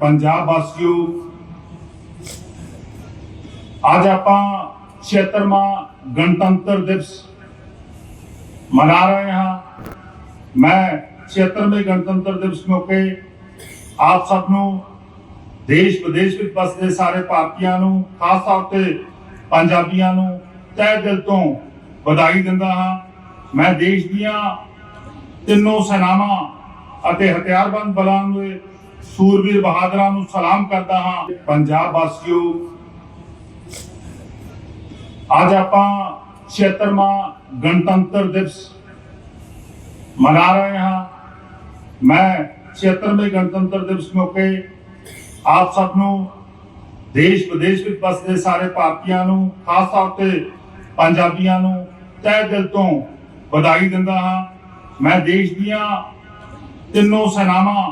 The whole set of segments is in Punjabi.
ਪੰਜਾਬ ਵਾਸੀਓ, ਅੱਜ ਆਪਾਂ 76ਵਾਂ ਗਣਤੰਤਰ ਦਿਵਸ ਮਨਾ ਰਹੇ ਹਾਂ। ਮੈਂ 76ਵੇਂ ਗਣਤੰਤਰ ਦਿਵਸ ਮੌਕੇ ਆਪ ਸਭ ਨੂੰ ਦੇਸ਼ ਵਿਦੇਸ਼ ਵਿੱਚ ਵਸਦੇ ਸਾਰੇ ਭਾਰਤੀਆਂ ਨੂੰ, ਖਾਸ ਤੌਰ ਤੇ ਪੰਜਾਬੀਆਂ ਨੂੰ ਤਹਿ ਦਿਲ ਤੋਂ ਵਧਾਈ ਦਿੰਦਾ ਹਾਂ। ਮੈਂ ਦੇਸ਼ ਦੀਆਂ ਤਿੰਨੋਂ ਸੈਨਾਵਾਂ ਅਤੇ ਹਥਿਆਰਬੰਦ ਬਲਾਂ ਦੇ ਸੂਰਬੀਰ ਬਹਾਦਰਾਂ ਨੂੰ ਸਲਾਮ ਕਰਦਾ ਹਾਂ। ਪੰਜਾਬ ਵਾਸੀਓ, ਅੱਜ ਆਪਾਂ 76ਵਾਂ ਗਣਤੰਤਰ ਦਿਵਸ ਮਨਾ ਰਹੇ ਹਾਂ। ਮੈਂ 76ਵੇਂ ਗਣਤੰਤਰ ਦਿਵਸ ਮੌਕੇ ਆਪ ਸਭ ਨੂੰ ਦੇਸ਼ ਵਿਦੇਸ਼ ਵਿੱਚ ਵਸਦੇ ਸਾਰੇ ਭਾਰਤੀਆਂ ਨੂੰ, ਖਾਸ ਤੌਰ ਤੇ ਪੰਜਾਬੀਆਂ ਨੂੰ ਤਹਿ ਦਿਲ ਤੋਂ ਵਧਾਈ ਦਿੰਦਾ ਹਾਂ। ਮੈਂ ਦੇਸ਼ ਦੀਆਂ ਤਿੰਨੋਂ ਸੈਨਾਵਾਂ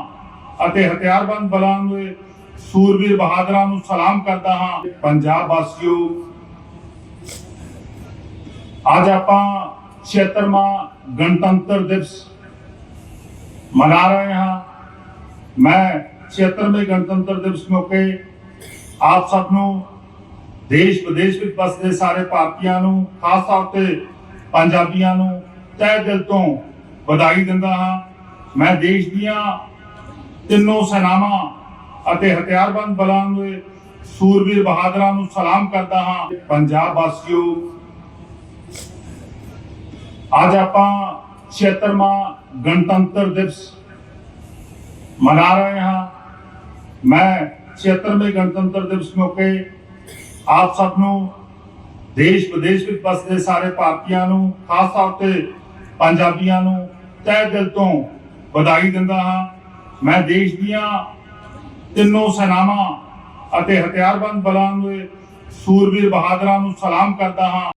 ਅਤੇ ਹਥਿਆਰਬੰਦ ਬਲਾਂ ਦੇ ਸੂਰਬੀਰ ਬਹਾਦਰਾਂ ਨੂੰ ਸਲਾਮ ਕਰਦਾ ਹਾਂ। ਪੰਜਾਬ ਵਾਸੀਓ, ਅੱਜ ਆਪਾਂ 76ਵਾਂ ਗਣਤੰਤਰ ਦਿਵਸ ਮਨਾ ਰਹੇ ਹਾਂ। ਮੈਂ 76ਵੇਂ ਗਣਤੰਤਰ ਦਿਵਸ ਮੌਕੇ ਆਪ ਸਭ ਨੂੰ ਦੇਸ਼ ਵਿਦੇਸ਼ ਵਿੱਚ ਵਸਦੇ ਸਾਰੇ ਭਾਰਤੀਆਂ ਨੂੰ, ਖਾਸ ਤੌਰ ਤੇ ਪੰਜਾਬੀਆਂ ਨੂੰ ਤਹਿ ਦਿਲ ਤੋਂ ਵਧਾਈ ਦਿੰਦਾ ਹਾਂ। ਮੈਂ ਦੇਸ਼ ਦੀਆਂ ਤਿੰਨੋਂ ਸੈਨਾਵਾਂ ਅਤੇ ਹਥਿਆਰਬੰਦ ਬਲਾਂ ਦੇ ਸੂਰਬੀਰ ਬਹਾਦਰਾਂ ਨੂੰ ਸਲਾਮ ਕਰਦਾ ਹਾਂ। ਪੰਜਾਬ ਵਾਸੀਓ, ਅੱਜ ਆਪਾਂ 76ਵਾਂ ਗਣਤੰਤਰ ਦਿਵਸ ਮਨਾ ਰਹੇ ਹਾਂ। ਮੈਂ 76ਵੇਂ ਗਣਤੰਤਰ ਦਿਵਸ ਮੌਕੇ ਆਪ ਸਭ ਨੂੰ ਦੇਸ਼ ਵਿਦੇਸ਼ ਵਿੱਚ ਵਸਦੇ ਸਾਰੇ ਭਾਰਤੀਆਂ ਨੂੰ, ਖਾਸ ਤੌਰ ਤੇ ਪੰਜਾਬੀਆਂ ਨੂੰ ਤਹਿ ਦਿਲ ਤੋਂ ਵਧਾਈ ਦਿੰਦਾ ਹਾਂ। ਮੈਂ ਦੇਸ਼ ਦੀਆਂ ਤਿੰਨੋਂ ਸੈਨਾਵਾਂ ਅਤੇ ਹਥਿਆਰਬੰਦ ਬਲਾਂ ਦੇ ਸੂਰਬੀਰ ਬਹਾਦਰਾਂ ਨੂੰ ਸਲਾਮ ਕਰਦਾ ਹਾਂ।